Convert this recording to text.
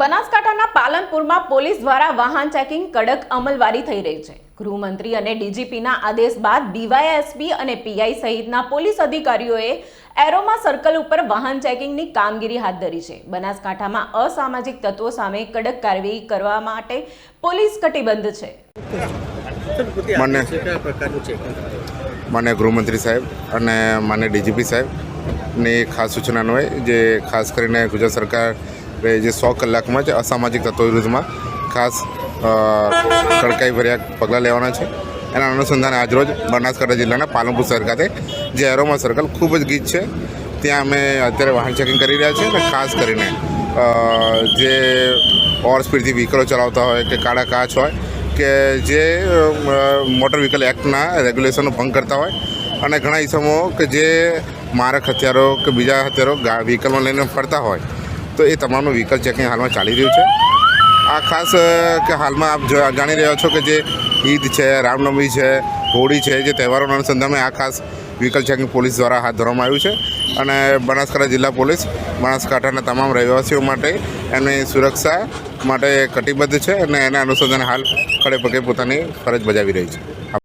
બનાસકાંઠાના પાલનપુરમાં પોલીસ દ્વારા વાહન ચેકિંગ કડક અમલવારી થઈ રહી છે. ગૃહમંત્રી અને ડીજીપીના આદેશ બાદ ડીવાયએસપી અને પીઆઈ સહિતના પોલીસ અધિકારીઓએ એરોમા સર્કલ ઉપર વાહન ચેકિંગની કામગીરી હાથ ધરી છે. બનાસકાંઠામાં અસામાજિક તત્વો સામે કડક કાર્યવાહી કરવા માટે પોલીસ કટિબદ્ધ છે. મને- કયા પ્રકારનું ચેકિંગ માન્ય ગૃહમંત્રી સાહેબ અને માન્ય ડીજીપી સાહેબની ખાસ સૂચના હોય જે ખાસ કરીને ગુજરાત સરકારે જે સો કલાકમાં જ અસામાજિક તત્વો વિરુદ્ધમાં ખાસ કડકાઈ ભર્યા પગલાં લેવાના છે. એના અનુસંધાને આજરોજ બનાસકાંઠા જિલ્લાના પાલનપુર શહેર ખાતે જે એરોમા સર્કલ ખૂબ જ ગીચ છે. ત્યાં અમે અત્યારે વાહન ચેકિંગ કરી રહ્યા છીએ અને ખાસ કરીને જે ઓવર સ્પીડથી વ્હીકલો ચલાવતા હોય કે કાળા કાચ હોય કે જે મોટર વ્હીકલ એક્ટના રેગ્યુલેશનનો ભંગ કરતા હોય અને ઘણા ઇસમો કે જે મારક હથિયારો કે બીજા હથિયારો ગા- વ્હીકલમાં લઈને ફરતા હોય તો એ તમામનું વ્હીકલ ચેકિંગ હાલમાં ચાલી રહ્યું છે. આ ખાસ કે હાલમાં આપ જાણી રહ્યા છો કે જે ઈદ છે, રામનવમી છે, હોળી છે, જે તહેવારોના અનુસંધાને આ ખાસ વ્હીકલ ચેકિંગ પોલીસ દ્વારા હાથ ધરવામાં આવ્યું છે. અને બનાસકાંઠા જિલ્લા પોલીસ બનાસકાંઠાના તમામ રહેવાસીઓ માટે એમની સુરક્ષા માટે કટિબદ્ધ છે અને એના અનુસંધાને હાલ ખડેપગે પોતાની ફરજ બજાવી રહી છે.